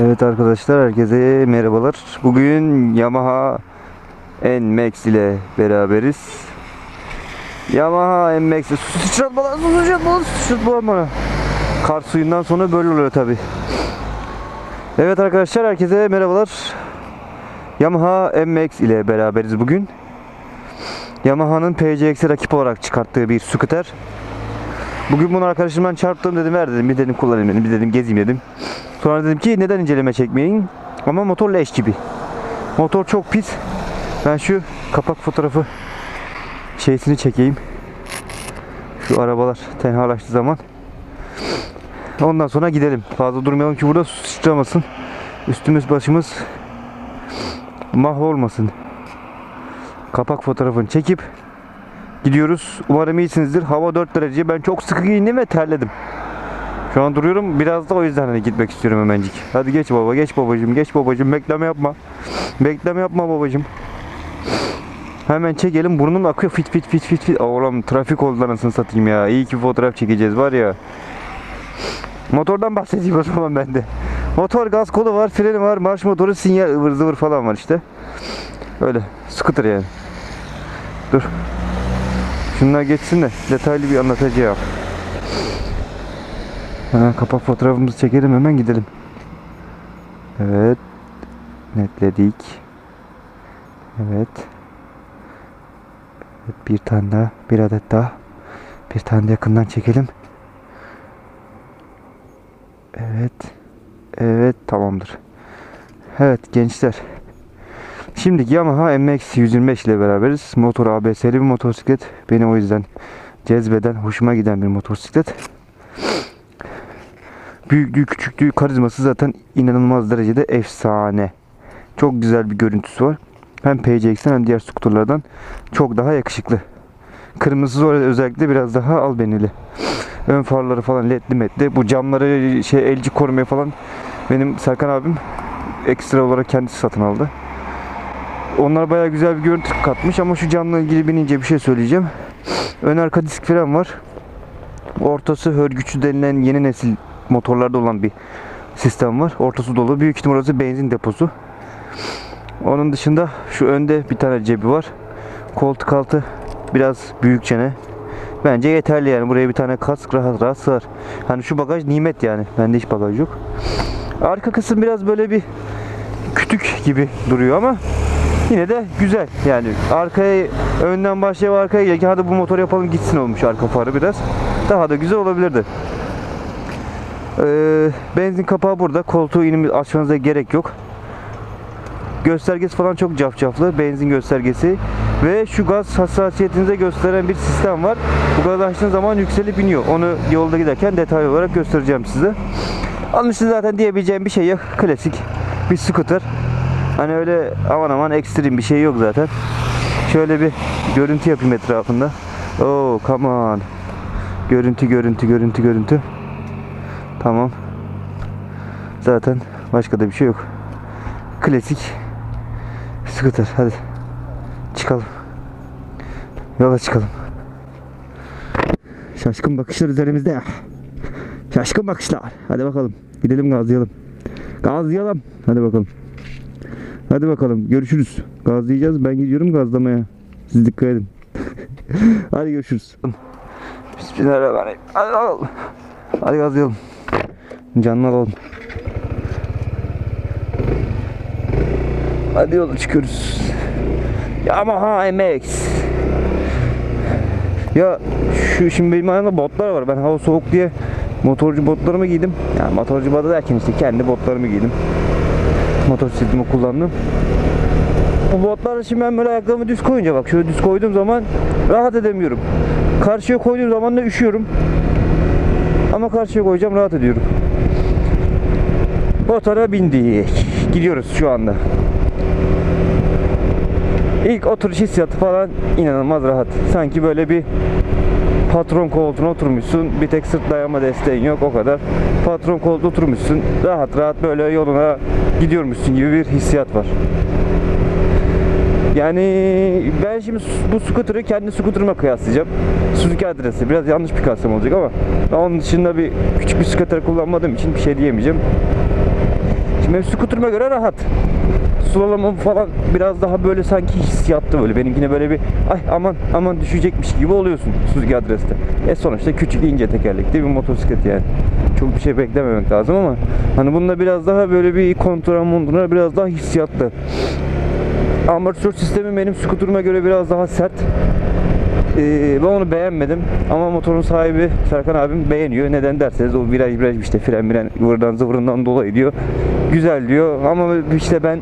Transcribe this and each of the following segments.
Evet arkadaşlar herkese merhabalar. Bugün Yamaha NMAX ile beraberiz. Yamaha NMAX ile su sıçratma lan su sıçratma lan su sıçratma bana. Kar suyundan sonra böyle oluyor tabi. Evet arkadaşlar herkese merhabalar. Yamaha NMAX ile beraberiz bugün. Yamaha'nın PCX'e rakip olarak çıkarttığı bir scooter. Bugün bunu arkadaşımdan çarptım dedim ver dedim bir dedim kullanayım dedim bir dedim gezeyim dedim. Sonra dedim ki neden inceleme çekmeyin? Ama motor leş gibi. Motor çok pis. Ben şu kapak fotoğrafı şeysini çekeyim. Şu arabalar tenhalaştığı zaman. Ondan sonra gidelim. Fazla durmayalım ki burada sıçramasın. Üstümüz başımız mahvolmasın. Kapak fotoğrafını çekip gidiyoruz. Umarım iyisinizdir. Hava 4 derece. Ben çok sıkı giyindim ve terledim. Şu an duruyorum. Biraz da o yüzden hani gitmek istiyorum hemencik. Hadi geç baba, geç babacım, geç babacım. Bekleme yapma. Bekleme yapma babacım. Hemen çekelim. Burnum akıyor fit fit fit fit fit. Aa, Oğlum trafik oldu anasını satayım ya. İyi ki fotoğraf çekeceğiz var ya. Motordan bahsedeyim o zaman ben de. Motor gaz kolu var, freni var, marş motoru, sinyal ıvır zıvır falan var işte. Öyle. Scooter yani. Dur. Şunlar geçsin de detaylı bir anlatacağım. Ha, kapak fotoğrafımızı çekelim hemen gidelim. Evet. Netledik. Evet. Evet bir tane daha. Bir adet daha. Bir tane de yakından çekelim. Evet. Evet tamamdır. Evet gençler. Şimdi Yamaha MX 125 ile beraberiz. Motor ABS'li bir motosiklet. Beni o yüzden cezbeden, hoşuma giden bir motosiklet. Büyüklüğü, küçüklüğü, karizması zaten inanılmaz derecede efsane. Çok güzel bir görüntüsü var. Hem PCX'ten hem diğer skuterlardan çok daha yakışıklı. Kırmızısı özellikle biraz daha albenili. Ön farları falan ledli metli. Bu camları şey elci korumaya falan benim Serkan abim ekstra olarak kendisi satın aldı. Onlar bayağı güzel bir görüntü katmış ama şu camla ilgili binince bir şey söyleyeceğim. Ön arka disk fren var. Ortası hörgüçlü denilen yeni nesil motorlarda olan bir sistem var. Ortası dolu. Büyük ihtimal orası benzin deposu. Onun dışında şu önde bir tane cebi var. Koltuk altı biraz büyük çene. Bence yeterli yani. Buraya bir tane kask rahat rahat sığar. Hani şu bagaj nimet yani. Bende hiç bagaj yok. Arka kısım biraz böyle bir kütük gibi duruyor ama yine de güzel yani arkaya önden başlayıp arkaya gelirken hadi bu motor yapalım gitsin olmuş arka farı biraz daha da güzel olabilirdi ee, benzin kapağı burada. Koltuğu inimi açmanıza gerek yok. Göstergesi falan çok cafcaflı. Benzin göstergesi. Ve şu gaz hassasiyetinize gösteren bir sistem var. Bu gaz açtığın zaman yükselip iniyor. Onu yolda giderken detaylı olarak göstereceğim size. Onun için zaten diyebileceğim bir şey yok. Klasik bir scooter. Hani öyle aman aman ekstrem bir şey yok zaten. Şöyle bir görüntü yapayım etrafında. Oo come on. Görüntü görüntü görüntü görüntü. Tamam. Zaten başka da bir şey yok. Klasik scooter. Hadi çıkalım. Yola çıkalım. Şaşkın bakışlar üzerimizde. Şaşkın bakışlar. Hadi bakalım. Gidelim gazlayalım. Gazlayalım. Hadi bakalım. Hadi bakalım görüşürüz. Gazlayacağız. Ben gidiyorum gazlamaya. Siz dikkat edin. Hadi görüşürüz. Bismillahirrahmanirrahim. Hadi. Hadi gazlayalım. Canlı alalım. Hadi yola çıkıyoruz. Yamaha MX. Ya şu şimdi benim ayağımda botlar var. Ben hava soğuk diye motorcu botlarımı giydim. Yani motorcu botu derken işte kendi botlarımı giydim motosikletimi kullandım. Bu botlarda şimdi ben böyle ayaklarımı düz koyunca bak şöyle düz koyduğum zaman rahat edemiyorum. Karşıya koyduğum zaman da üşüyorum. Ama karşıya koyacağım rahat ediyorum. Motora bindik. Gidiyoruz şu anda. İlk oturuş hissiyatı falan inanılmaz rahat. Sanki böyle bir patron koltuğuna oturmuşsun. Bir tek sırt dayama desteğin yok o kadar. Patron koltuğuna oturmuşsun. Rahat rahat böyle yoluna gidiyormuşsun gibi bir hissiyat var. Yani ben şimdi bu scooter'ı kendi scooter'ıma kıyaslayacağım. Suzuki adresi biraz yanlış bir kıyaslama olacak ama ben onun dışında bir küçük bir scooter kullanmadığım için bir şey diyemeyeceğim. Şimdi skuturuma göre rahat. Slalomum falan biraz daha böyle sanki hissiyattı böyle. Benimkine böyle bir ay aman aman düşecekmiş gibi oluyorsun Suzuki adreste. E sonuçta küçük ince tekerlekli bir motosiklet yani. Çok bir şey beklememek lazım ama hani bunda biraz daha böyle bir kontrol montura biraz daha hissiyatlı. Amortisör sistemi benim skuturuma göre biraz daha sert. Ee, ben onu beğenmedim ama motorun sahibi Serkan abim beğeniyor. Neden derseniz o viraj viraj işte fren miren vırdan zıvırından dolayı diyor. Güzel diyor ama işte ben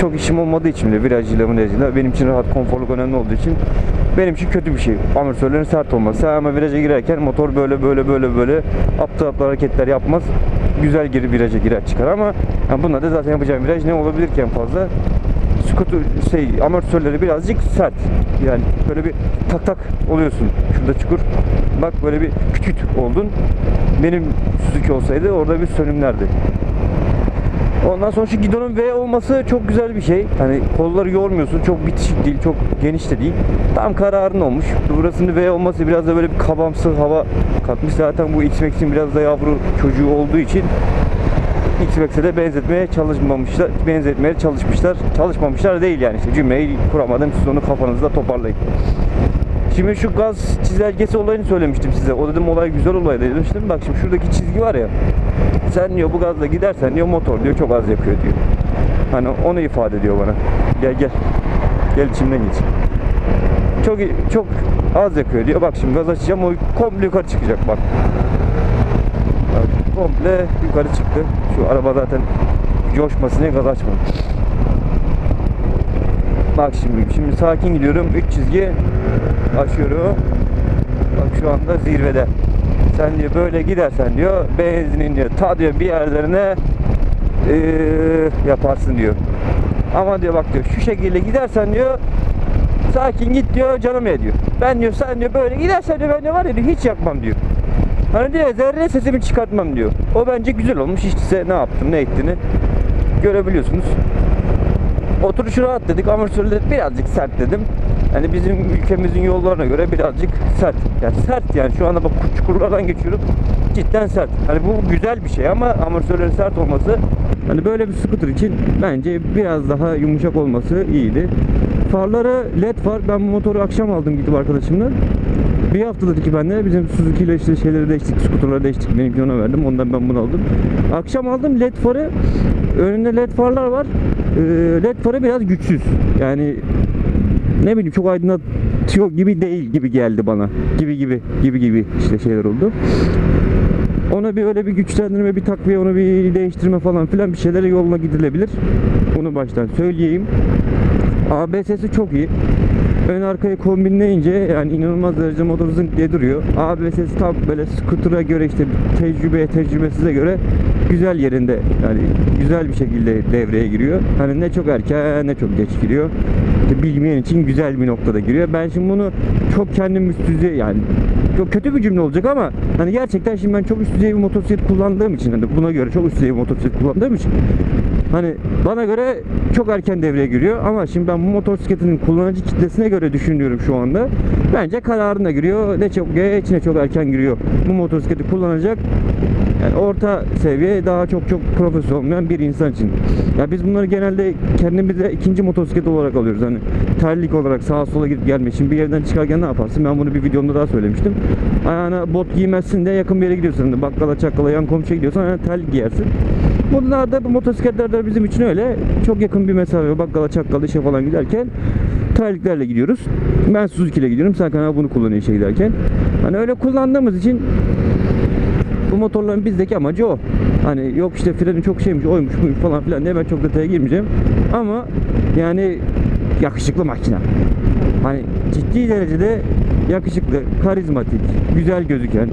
çok işim olmadığı için de virajıyla virajıyla benim için rahat konforluk önemli olduğu için benim için kötü bir şey. Amortisörlerin sert olması ama viraja girerken motor böyle böyle böyle böyle aptal aptal hareketler yapmaz. Güzel geri viraja girer çıkar ama yani bunda da zaten yapacağım viraj ne olabilirken fazla skuter şey amortisörleri birazcık sert. Yani böyle bir tak tak oluyorsun. Şurada çukur. Bak böyle bir küçük oldun. Benim Suzuki olsaydı orada bir sönümlerdi. Ondan sonra şu gidonun V olması çok güzel bir şey. Hani kolları yormuyorsun. Çok bitişik değil, çok geniş de değil. Tam kararın olmuş. Burasının V olması biraz da böyle bir kabamsı hava katmış. Zaten bu X-Max'in biraz da yavru çocuğu olduğu için X-Max'e de benzetmeye çalışmamışlar, benzetmeye çalışmışlar. Çalışmamışlar değil yani işte cümleyi kuramadım siz onu kafanızda toparlayın. Şimdi şu gaz çizelgesi olayını söylemiştim size. O dedim olay güzel olay demiştim. Bak şimdi şuradaki çizgi var ya. Sen diyor bu gazla gidersen diyor motor diyor çok az yakıyor diyor. Hani onu ifade ediyor bana. Gel gel. Gel içimden geç. Çok çok az yakıyor diyor. Bak şimdi gaz açacağım o komple yukarı çıkacak bak. Bak, komple yukarı çıktı. Şu araba zaten coşmasın diye gaz açmadım. Bak şimdi, şimdi sakin gidiyorum. 3 çizgi aşıyorum. Bak şu anda zirvede. Sen diyor böyle gidersen diyor benzinin diyor ta diyor bir yerlerine eee, yaparsın diyor. Ama diyor bak diyor şu şekilde gidersen diyor sakin git diyor canım ya diyor. Ben diyor sen diyor böyle gidersen diyor ben de var ya diyor, hiç yakmam diyor. Hani diyor zerre sesimi çıkartmam diyor. O bence güzel olmuş. İşte size ne yaptım ne ettiğini görebiliyorsunuz. Oturuşu rahat dedik. Amortisörler birazcık sert dedim. Hani bizim ülkemizin yollarına göre birazcık sert. Yani sert yani şu anda bak çukurlardan geçiyoruz. Cidden sert. Hani bu güzel bir şey ama amortisörlerin sert olması hani böyle bir scooter için bence biraz daha yumuşak olması iyiydi. Farları led far. Ben bu motoru akşam aldım gidip arkadaşımla. Bir hafta dedi ki ben de bizim Suzuki ile işte şeyleri değiştik, skuterları değiştik. Benimki ona verdim. Ondan ben bunu aldım. Akşam aldım led farı. Önünde led farlar var. Ee, led farı biraz güçsüz. Yani ne bileyim çok aydınlatıyor gibi değil gibi geldi bana. Gibi gibi gibi gibi işte şeyler oldu. Ona bir öyle bir güçlendirme, bir takviye, onu bir değiştirme falan filan bir şeylere yoluna gidilebilir. Onu baştan söyleyeyim. ABS'si çok iyi. Ön arkayı kombinleyince yani inanılmaz derece motor zınk diye duruyor. ABS'si tam böyle scooter'a göre işte tecrübeye tecrübesize göre güzel yerinde yani güzel bir şekilde devreye giriyor. Hani ne çok erken ne çok geç giriyor. İşte bilmeyen için güzel bir noktada giriyor. Ben şimdi bunu çok kendim üst düzey yani çok kötü bir cümle olacak ama hani gerçekten şimdi ben çok üst düzey bir motosiklet kullandığım için hani buna göre çok üst düzey bir motosiklet kullandığım için hani bana göre çok erken devreye giriyor ama şimdi ben bu motosikletin kullanıcı kitlesine göre düşünüyorum şu anda. Bence kararına giriyor. Ne çok geç ne çok erken giriyor. Bu motosikleti kullanacak yani orta seviye daha çok çok profesyonel olmayan bir insan için. Ya biz bunları genelde kendimize ikinci motosiklet olarak alıyoruz. Hani terlik olarak sağa sola gidip gelmek için bir yerden çıkarken ne yaparsın? Ben bunu bir videomda daha söylemiştim. Ayağına bot giymezsin de yakın bir yere gidiyorsun. Hani bakkala çakkala yan komşuya gidiyorsan ayağına terlik giyersin. Bunlar da motosikletler de bizim için öyle. Çok yakın bir mesafe bakkala çakkala işe falan giderken terliklerle gidiyoruz. Ben Suzuki ile gidiyorum. Serkan abi bunu kullanıyor işe giderken. Hani öyle kullandığımız için bu motorların bizdeki amacı o. Hani yok işte freni çok şeymiş, oymuş, buymuş falan filan diye ben çok detaya girmeyeceğim. Ama yani yakışıklı makine. Hani ciddi derecede yakışıklı, karizmatik, güzel gözüken,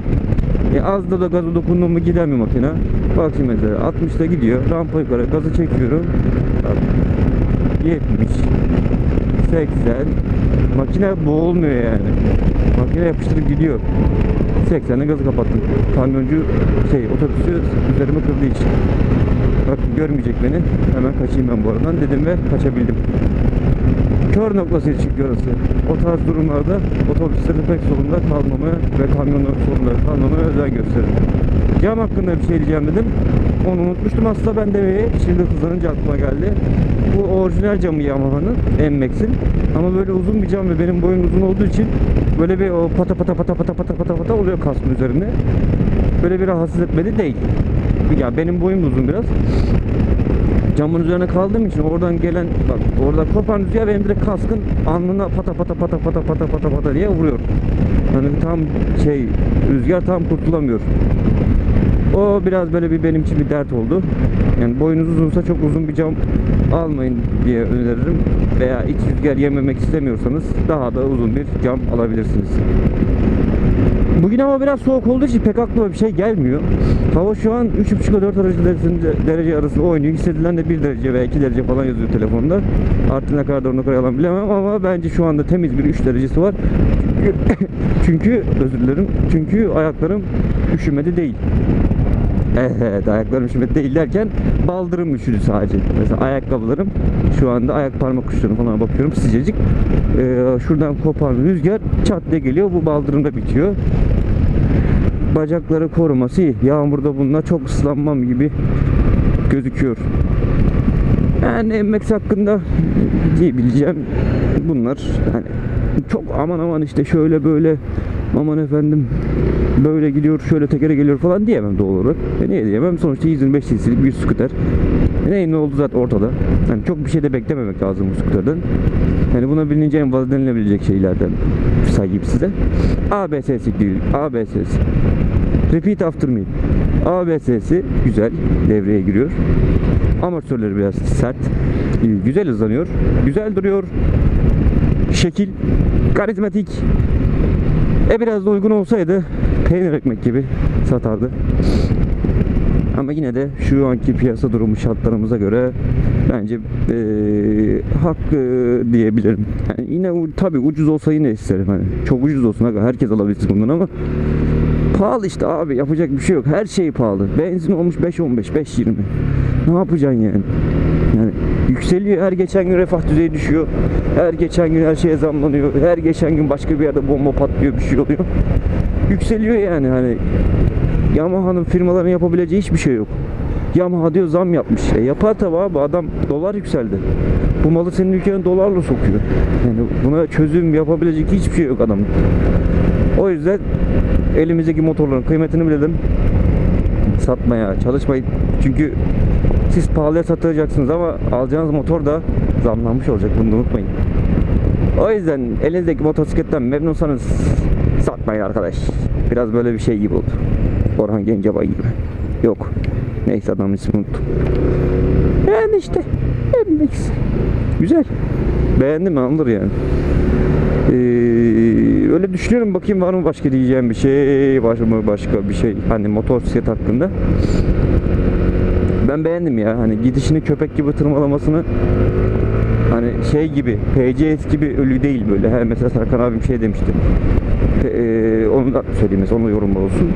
e az da da gaza dokunduğum mu giden bir makine. Bak şimdi mesela 60'da gidiyor, rampa yukarı gazı çekiyorum. Bak, 70, 80, makine boğulmuyor yani. Makine yapıştırıp gidiyor. 80'e gazı kapattım. Kamyoncu şey otobüsü üzerime kırdığı için. Bak görmeyecek beni. Hemen kaçayım ben bu aradan dedim ve kaçabildim. Kör noktası çünkü orası. O tarz durumlarda otobüslerin pek solunda kalmamaya ve kamyonların solunda kalmamaya özen gösterin. Cam hakkında bir şey diyeceğim dedim. Onu unutmuştum aslında ben demeyi. Şimdi hızlanınca aklıma geldi. Bu orijinal camı Yamaha'nın MMAX'in. Ama böyle uzun bir cam ve benim boyum uzun olduğu için böyle bir o pata pata pata pata pata pata pata oluyor kaskın üzerinde. Böyle bir rahatsız etmedi değil. Ya benim boyum uzun biraz. Camın üzerine kaldığım için oradan gelen bak orada kopan rüzgar benim direkt kaskın alnına pata pata pata pata pata pata pata diye vuruyor. Yani tam şey rüzgar tam kurtulamıyor. O biraz böyle bir benim için bir dert oldu. Yani boyunuz uzunsa çok uzun bir cam almayın diye öneririm. Veya iç rüzgar yememek istemiyorsanız daha da uzun bir cam alabilirsiniz. Bugün ama biraz soğuk olduğu için pek aklıma bir şey gelmiyor. Hava şu an 3.5 ile 4 derece, derece arasında oynuyor. Hissedilen de 1 derece veya 2 derece falan yazıyor telefonda. Artık ne kadar doğru ne yalan bilemem ama bence şu anda temiz bir 3 derecesi var. Çünkü, çünkü özür dilerim. Çünkü ayaklarım üşümedi değil. Evet ayaklarım üşümedi değil derken baldırım üşüdü sadece. Mesela ayakkabılarım şu anda ayak parmak uçlarına falan bakıyorum sıcacık. Ee, şuradan kopan rüzgar çat diye geliyor bu baldırımda bitiyor. Bacakları koruması iyi. Yağmurda bununla çok ıslanmam gibi gözüküyor. Yani emmek hakkında diyebileceğim bunlar. Hani çok aman aman işte şöyle böyle aman efendim böyle gidiyor şöyle tekere geliyor falan diyemem doğal olarak. E niye diyemem? Sonuçta 125 cc'lik bir scooter. E neyin ne oldu zaten ortada. Yani çok bir şey de beklememek lazım bu scooter'dan. Yani buna bilince en fazla denilebilecek şeylerden sayayım size. ABS'si değil. ABS'si. Repeat after me. ABS'si güzel devreye giriyor. Amortisörleri biraz sert. Güzel hızlanıyor. Güzel duruyor. Şekil. Karizmatik. E biraz da uygun olsaydı peynir ekmek gibi satardı. Ama yine de şu anki piyasa durumu şartlarımıza göre bence eee hakkı diyebilirim. Yani yine tabii ucuz olsa yine isterim. Hani çok ucuz olsun herkes alabilsin bundan ama pahalı işte abi yapacak bir şey yok. Her şey pahalı. Benzin olmuş 5.15, 5.20. Ne yapacaksın yani? Yani yükseliyor her geçen gün refah düzeyi düşüyor. Her geçen gün her şeye zamlanıyor. Her geçen gün başka bir yerde bomba patlıyor bir şey oluyor. Yükseliyor yani hani Yamaha'nın firmaların yapabileceği hiçbir şey yok. Yamaha diyor zam yapmış. E yapar tabi abi adam dolar yükseldi. Bu malı senin ülkenin dolarla sokuyor. Yani buna çözüm yapabilecek hiçbir şey yok adamın. O yüzden elimizdeki motorların kıymetini bilelim. Satmaya çalışmayın. Çünkü siz pahalıya satacaksınız ama alacağınız motor da zamlanmış olacak. Bunu unutmayın. O yüzden elinizdeki motosikletten memnunsanız satmayın arkadaş. Biraz böyle bir şey gibi oldu. Orhan Gencebay gibi. Yok. Neyse adamın ismini unuttum. Yani işte. MX. Güzel. Beğendim alınır yani. Ee, öyle düşünüyorum bakayım var mı başka diyeceğim bir şey var mı başka bir şey? Hani motosiklet hakkında. Ben beğendim ya hani gidişini köpek gibi tırmalamasını hani şey gibi PCS gibi ölü değil böyle. Her mesela Serkan abim şey demişti. Pe- e, onu da söyleyeyim mesela onu yorumlar olsun.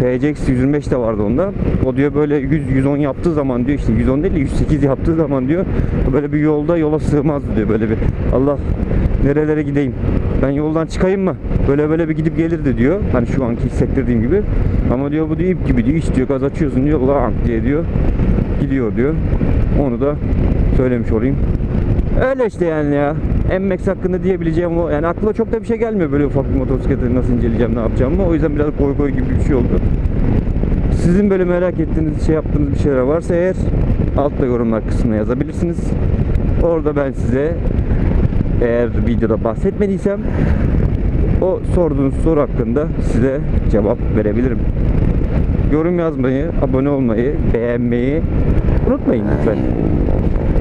PCX 125 de vardı onda. O diyor böyle 100 110 yaptığı zaman diyor işte 110 değil de 108 yaptığı zaman diyor böyle bir yolda yola sığmaz diyor böyle bir. Allah nerelere gideyim ben yoldan çıkayım mı? Böyle böyle bir gidip gelirdi diyor. Hani şu anki hissettirdiğim gibi. Ama diyor bu diyor ip gibi diyor iş diyor gaz açıyorsun diyor ulan diye diyor gidiyor diyor. Onu da söylemiş olayım. Öyle işte yani ya. MX hakkında diyebileceğim o yani aklıma çok da bir şey gelmiyor böyle ufak bir motosikleti nasıl inceleyeceğim ne yapacağım o yüzden biraz koy koy gibi bir şey oldu. Sizin böyle merak ettiğiniz şey yaptığınız bir şeyler varsa eğer altta yorumlar kısmına yazabilirsiniz. Orada ben size eğer videoda bahsetmediysem o sorduğunuz soru hakkında size cevap verebilirim. Yorum yazmayı, abone olmayı, beğenmeyi unutmayın lütfen.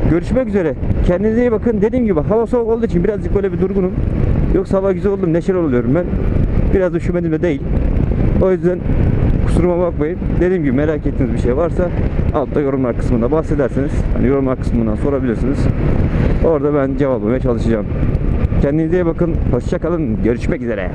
Görüşmek üzere. Kendinize iyi bakın. Dediğim gibi hava soğuk olduğu için birazcık böyle bir durgunum. Yoksa hava güzel oldu neşeli oluyorum ben. Biraz üşümedim de değil. O yüzden kusuruma bakmayın. Dediğim gibi merak ettiğiniz bir şey varsa altta yorumlar kısmında bahsederseniz hani yorumlar kısmından sorabilirsiniz. Orada ben cevaplamaya çalışacağım. Kendinize iyi bakın. Hoşça kalın. Görüşmek üzere.